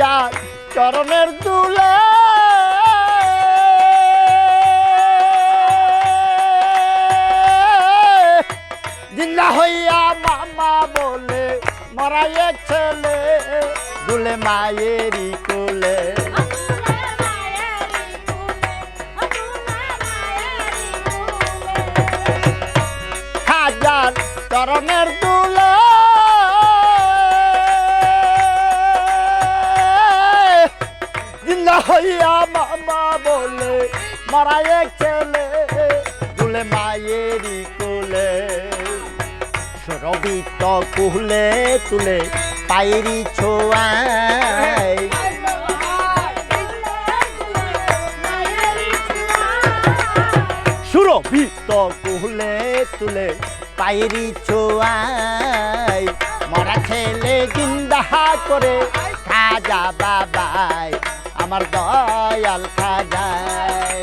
হাজার চরণের দুলে। জিন্দা হইয়া মামা বলে মরাইয়ে ছেলে দুলে মায়েরই কোলে। জিন্দা হইয়া মামা বলে, মারায় ছেলে দুলে মায়েরই কোলে। সুরবিত কুহলে তুলে ছোঁয়ায়। সুরভিত কুহলে তুলে পায়েরি ছোঁয়ায়। মরা ছেলে জিন্দাহা করে, খাজা বাবাই আমার দয়াল খাজায়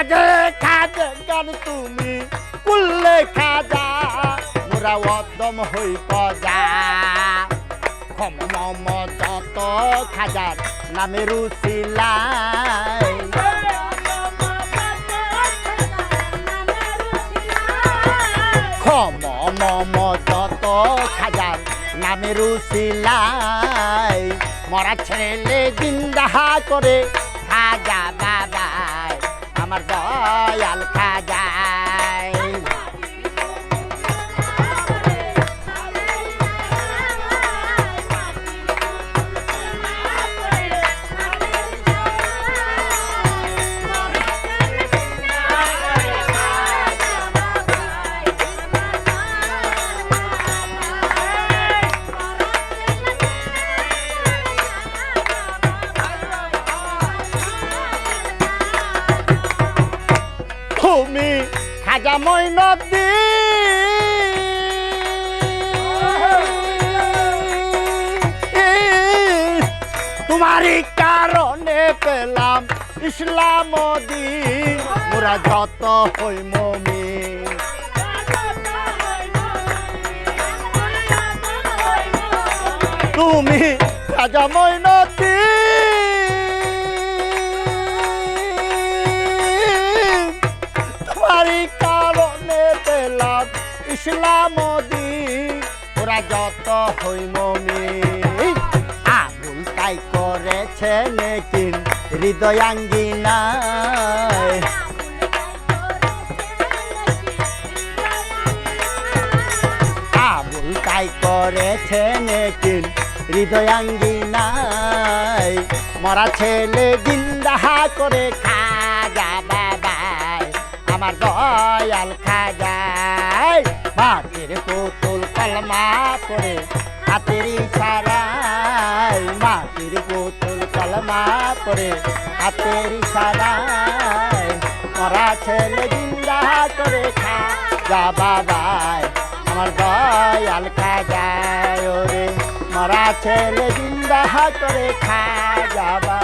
খাজে খাজে গান তুমি, কুল্লে খাজা, মোরা অদম হই পজা। খম মম, যত খাজার নামে রুসিলাই। খম মম, যত খাজার নামে রুসিলাই। মরা ছেলে জিন্দাহা করে, খাজা বাবাই আমার দয়াল খাজাই তুমি খাজা মৈনদী তোমারই কারণে পেলাম ইসলাম মোরা যত হই মমি তুমি খাজা মৈনদী ইসলাম দিন ওরা যত হই মমি। আবুল তাই করেছে নেকিন হৃদয়াঙ্গিনায় আবুল তাই করেছে নেকিন হৃদয়াঙ্গিনায় মরা ছেলে জিন্দাহা করে খাজা বাবাই, আমার দয়াল খাজাই। মাটির পুতুল কলমা পড়ে হাতের ইশারায়। মাটির পুতুল কলমা পড়ে হাতের ইশারায়। মরা ছেলে জিন্দাহা করে খাজা বাবাই আমার দয়াল খাজায় ওরে। মরা ছেলে জিন্দা করে খাজা বাবা